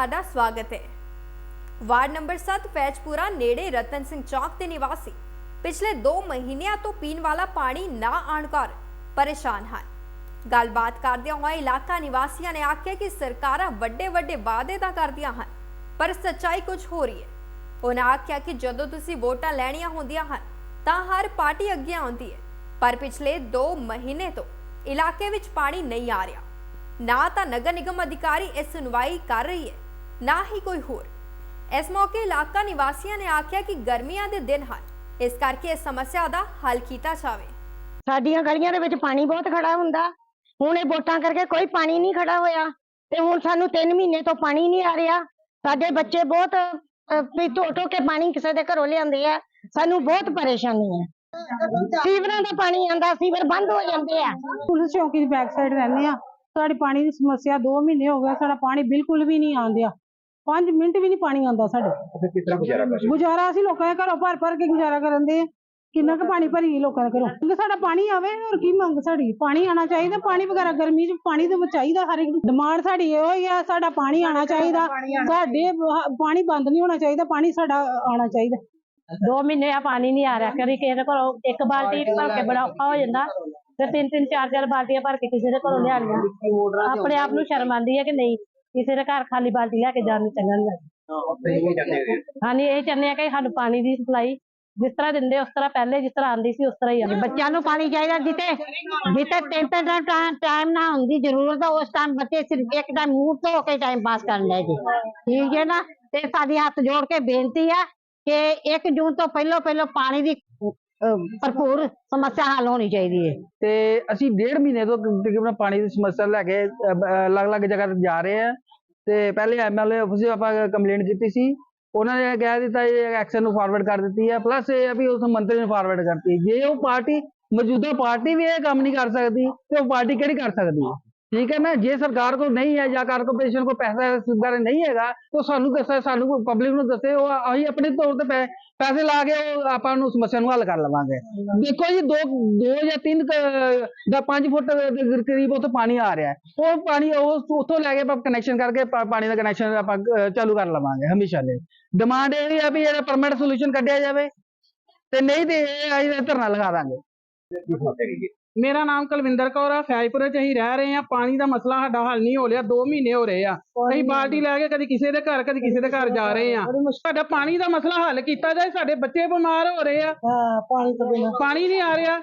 ਤੁਹਾਡਾ ਸਵਾਗਤ ਹੈ। ਵਾਰਡ ਨੰਬਰ 7 ਫੈਜਪੁਰਾ, ਨੇੜੇ ਰਤਨ ਸਿੰਘ ਚੌਕ ਦੇ ਨਿਵਾਸੀ। ਪਿਛਲੇ 2 ਮਹੀਨਿਆਂ ਤੋਂ ਪੀਣ ਵਾਲਾ ਪਾਣੀ ਨਾ ਆਉਣ ਕਾਰਨ ਪਰੇਸ਼ਾਨ ਹਨ। ਗੱਲਬਾਤ ਕਰਦਿਆਂ ਹੋਏ ਇਲਾਕਾ ਨਿਵਾਸੀਆਂ ਨੇ ਆਖਿਆ ਕਿ ਸਰਕਾਰਾਂ ਵੱਡੇ ਵੱਡੇ ਵਾਅਦੇ ਤਾਂ ਕਰਦੀਆਂ ਹਨ, ਪਰ ਸੱਚਾਈ ਕੁਝ ਹੋ ਰਹੀ ਹੈ। ਉਹਨਾਂ ਆਖਿਆ ਕਿ ਜਦੋਂ ਤੁਸੀਂ ਵੋਟਾਂ ਲੈਣੀਆਂ ਹੁੰਦੀਆਂ ਹਨ, ਤਾਂ ਹਰ ਪਾਰਟੀ ਅੱਗੇ ਆਉਂਦੀ ਹੈ, ਪਰ ਪਿਛਲੇ 2 ਮਹੀਨੇ ਤੋਂ ਇਲਾਕੇ ਵਿੱਚ ਪਾਣੀ ਨਹੀਂ ਆ ਰਿਹਾ। ਨਾ ਤਾਂ ਨਗਰ ਨਿਗਮ ਅਧਿਕਾਰੀ ਇਸ ਸੁਣਵਾਈ ਕਰ ਰਹੀ ਹੈ ਨਾ ਹੀ ਕੋਈ ਹੋਰ। ਇਸ ਮੌਕੇ ਇਲਾਕਾ ਨਿਵਾਸੀਆਂ ਨੇ ਆਖਿਆ ਕਿ ਗਰਮੀਆਂ ਦੇ ਦਿਨ ਹਨ। ਇਸ ਕਰਕੇ ਇਸ ਸਮੱਸਿਆ ਦਾ ਹੱਲ ਕੀਤਾ ਜਾਵੇ। ਸਾਡੀਆਂ ਗਲੀਆਂ ਦੇ ਵਿੱਚ ਪਾਣੀ ਬਹੁਤ ਖੜਾ ਹੁੰਦਾ। ਹੁਣ ਇਹ ਵੋਟਾਂ ਕਰਕੇ ਕੋਈ ਪਾਣੀ ਨਹੀਂ ਖੜਾ ਹੋਇਆ ਤੇ ਹੁਣ ਸਾਨੂੰ 3 ਮਹੀਨੇ ਤੋਂ ਪਾਣੀ ਨਹੀਂ ਆ ਰਿਹਾ। ਸਾਡੇ ਬੱਚੇ ਬਹੁਤ ਵੀ ਧੋ ਕੇ ਪਾਣੀ ਕਿਸੇ ਦੇ ਘਰੋਂ ਲਿਆਉਂਦੇ ਆ। ਸਾਨੂੰ ਬਹੁਤ ਪਰੇਸ਼ਾਨੀ ਹੈ। ਸੀਵਰਾਂ ਦਾ ਪਾਣੀ ਆਂਦਾ ਸੀਵਰ ਬੰਦ ਹੋ ਜਾਂਦੇ ਆ। ਪੁਲਿਸ ਚੌਂਕੀ ਦੀ ਬੈਕ ਸਾਈਡ ਰਹਿੰਦੇ ਆ। ਸਾਡੀ ਪਾਣੀ ਦੀ ਸਮੱਸਿਆ 2 ਮਹੀਨੇ ਹੋ ਗਏ ਸਾਡਾ ਪਾਣੀ ਬਿਲਕੁਲ ਵੀ ਨਹੀਂ ਆਉਂਦਿਆ। 5 ਮਿੰਟ ਵੀ ਨਹੀਂ ਪਾਣੀ ਆਉਂਦਾ ਸਾਡੇ। ਫਿਰ ਕਿਸ ਤਰ੍ਹਾਂ ਗੁਜ਼ਾਰਾ ਕਰ ਰਹੇ ਹੋ? ਗੁਜ਼ਾਰਾ ਅਸੀਂ ਲੋਕਾਂ ਦੇ ਘਰੋਂ ਭਰ ਭਰ ਕੇ ਗੁਜ਼ਾਰਾ ਕਰਨ ਦੇ ਆ। ਕਿੰਨਾ ਕੁ ਪਾਣੀ ਭਰੀ ਲੋਕਾਂ ਦੇ ਘਰੋਂ? ਕਿ ਸਾਡਾ ਪਾਣੀ ਆਵੇ ਹੋਰ ਕੀ ਮੰਗ ਸਾਡੀ? ਪਾਣੀ ਆਣਾ ਚਾਹੀਦਾ ਪਾਣੀ ਵਗੈਰਾ ਗਰਮੀ 'ਚ ਪਾਣੀ ਤਾਂ ਚਾਹੀਦਾ ਹਰ ਇੱਕ ਨੂੰ। ਡਿਮਾਂਡ ਸਾਡੀ ਇਹੋ ਹੀ ਆ ਸਾਡਾ ਪਾਣੀ ਆਣਾ ਚਾਹੀਦਾ। ਸਾਡੇ ਬ- ਪਾਣੀ ਬੰਦ ਨਹੀਂ ਹੋਣਾ ਚਾਹੀਦਾ ਪਾਣੀ ਸਾਡਾ ਆਣਾ ਚਾਹੀਦਾ। ਦੋ ਮਹੀਨੇ ਆ ਪਾਣੀ ਨਹੀਂ ਆ ਰਿਹਾ ਕਦੀ ਕਿਸੇ ਦੇ ਘਰੋਂ ਇੱਕ ਬਾਲਟੀ ਭਰ ਕੇ ਬੜਾ ਔਖਾ ਹੋ ਜਾਂਦਾ। ਫਿਰ ਤਿੰਨ ਤਿੰਨ ਚਾਰ ਚਾਰ ਬਾਲਟੀਆਂ ਭਰ ਕੇ ਕਿਸੇ ਦੇ ਘਰੋਂ ਲਿਆਣੀਆਂ ਆਪਣੇ ਆਪ ਨੂੰ ਸ਼ਰਮ ਆਉਂਦੀ ਹੈ ਕਿ ਨਹੀਂ? ਕਿਸੇ ਦੇ ਘਰ ਖਾਲੀ ਬਾਲਟੀ ਲੈ ਕੇ ਜਾਣ ਨੂੰ ਚੰਗਾ ਨਹੀਂ ਲੱਗਦਾ। ਹਾਂਜੀ ਇਹ ਚਾਹੁੰਦੇ ਆ ਕਿ ਸਾਨੂੰ ਪਾਣੀ ਦੀ ਸਪਲਾਈ ਜਿਸ ਤਰ੍ਹਾਂ ਦਿੰਦੇ ਉਸ ਤਰ੍ਹਾਂ ਪਹਿਲੇ ਜਿਸ ਤਰ੍ਹਾਂ ਆਂਦੀ ਸੀ ਉਸ ਤਰ੍ਹਾਂ ਹੀ ਆਵੇ ਬੱਚਿਆਂ ਨੂੰ ਪਾਣੀ ਚਾਹੀਦਾ ਜਿੱਤੇ ਜਿੱਤੇ ਤਿੰਨ ਤਿੰਨ ਟਾਈਮ ਟਾਈਮ ਨਾ ਹੁੰਦੀ ਜ਼ਰੂਰਤ ਆ ਉਸ ਟਾਈਮ ਬੱਚੇ ਸਿਰਫ ਇੱਕ ਟਾਈਮ ਮੂੰਹ ਧੋ ਕੇ ਟਾਈਮ ਪਾਸ ਕਰਨ ਲੈ ਜੀ ਠੀਕ ਹੈ ਨਾ? ਤੇ ਸਾਡੀ ਹੱਥ ਜੋੜ ਕੇ ਬੇਨਤੀ ਆ ਕਿ 1 ਜੂਨ ਤੋਂ ਪਹਿਲਾਂ ਪਹਿਲਾਂ ਪਾਣੀ ਦੀ ਅਹ, ਭਰਪੂਰ ਸਮੱਸਿਆ ਹੱਲ ਹੋਣੀ ਚਾਹੀਦੀ ਹੈ ਤੇ ਅਸੀਂ ਡੇਢ ਮਹੀਨੇ ਤੋਂ ਤਕਰੀਬਨ ਪਾਣੀ ਦੀ ਸਮੱਸਿਆ ਲੈ ਕੇ ਅਲੱਗ-ਅਲੱਗ ਜਗ੍ਹਾ ਤੇ ਜਾ ਰਹੇ ਆ। ਤੇ ਪਹਿਲੇ ਐਮਐਲਏ ਆਫਿਸ ਆਪਾਂ ਕੰਪਲੇਂਟ ਕੀਤੀ ਸੀ। ਉਹਨਾਂ ਨੇ ਕਹਿ ਦਿੱਤਾ ਇਹ ਐਕਸ਼ਨ ਨੂੰ ਫਾਰਵਰਡ ਕਰ ਦਿੱਤੀ ਹੈ ਪਲੱਸ ਇਹ ਆ ਵੀ ਉਸ ਮੰਤਰੀ ਨੂੰ ਫਾਰਵਰਡ ਕਰਤੀ। ਜੇ ਉਹ ਪਾਰਟੀ ਮੌਜੂਦਾ ਪਾਰਟੀ ਵੀ ਇਹ ਕੰਮ ਨਹੀਂ ਕਰ ਸਕਦੀ ਤੇ ਉਹ ਪਾਰਟੀ ਕਿਹੜੀ ਕਰ ਸਕਦੀ ਹੈ ਠੀਕ ਹੈ ਨਾ, ਜੇ ਸਰਕਾਰ ਕੋਲ ਨਹੀਂ ਹੈ ਜਾਂ ਕਾਰਪੋਰੇਸ਼ਨ ਕੋਲ ਪੈਸਾ ਸੁਵਿਧਾ ਨਹੀਂ ਹੈਗਾ ਤਾਂ ਸਾਨੂੰ ਦੱਸੇ, ਸਾਨੂੰ ਪਬਲਿਕ ਨੂੰ ਦੱਸੇ, ਉਹ ਅਸੀਂ ਆਪਣੇ ਤੌਰ ਤੇ ਪੈ- ਪੈਸੇ ਲਾ ਕੇ ਉਹ ਆਪਾਂ ਨੂੰ ਸਮੱਸਿਆ ਨੂੰ ਹੱਲ ਕਰ ਲਵਾਂਗੇ। ਦੇਖੋ ਜੀ, ਦੋ ਦੋ ਜਾਂ ਤਿੰਨ ਕੁ ਦਾ 5 ਫੁੱਟ ਦੇ ਕਰੀਬ ਉੱਥੇ ਪਾਣੀ ਆ ਰਿਹਾ ਉਹ ਪਾਣੀ ਉਹ ਉੱਥੋਂ ਲੈ ਕੇ ਆਪਾਂ ਕਨੈਕਸ਼ਨ ਕਰਕੇ ਪਾਣੀ ਦਾ ਕਨੈਕਸ਼ਨ ਆਪਾਂ ਚਾਲੂ ਕਰ ਲਵਾਂਗੇ ਹਮੇਸ਼ਾ ਲਈ। ਡਿਮਾਂਡ ਇਹ ਹੈ ਵੀ ਇਹਦਾ ਪਰਮਨੈਂਟ ਸੋਲੂਸ਼ਨ ਕੱਢਿਆ ਜਾਵੇ ਤੇ ਨਹੀਂ ਤੇ ਇਹ ਅਸੀਂ ਧਰਨਾ ਲਗਾ ਦਾਂਗੇ। ਮੇਰਾ ਨਾਮ ਕੁਲਵਿੰਦਰ ਕੌਰ ਆ ਫੈਜਪੁਰੇ ਚ ਅਸੀਂ ਰਹਿ ਰਹੇ ਆ ਪਾਣੀ ਦਾ ਮਸਲਾ ਸਾਡਾ ਹੱਲ ਨਹੀਂ ਹੋ ਰਿਹਾ 2 ਮਹੀਨੇ ਹੋ ਰਹੇ ਆ। ਅਸੀਂ ਬਾਲਟੀ ਲੈ ਕੇ ਕਦੀ ਕਿਸੇ ਦੇ ਘਰ ਕਦੀ ਕਿਸੇ ਦੇ ਘਰ ਜਾ ਰਹੇ ਆ ਸਾਡਾ ਪਾਣੀ ਦਾ ਮਸਲਾ ਹੱਲ ਕੀਤਾ ਜਾਏ ਸਾਡੇ ਬੱਚੇ ਬਿਮਾਰ ਹੋ ਰਹੇ ਆ। ਪਾਣੀ ਤੋਂ ਬਿਨਾਂ। ਪਾਣੀ ਨਹੀਂ ਆ ਰਿਹਾ।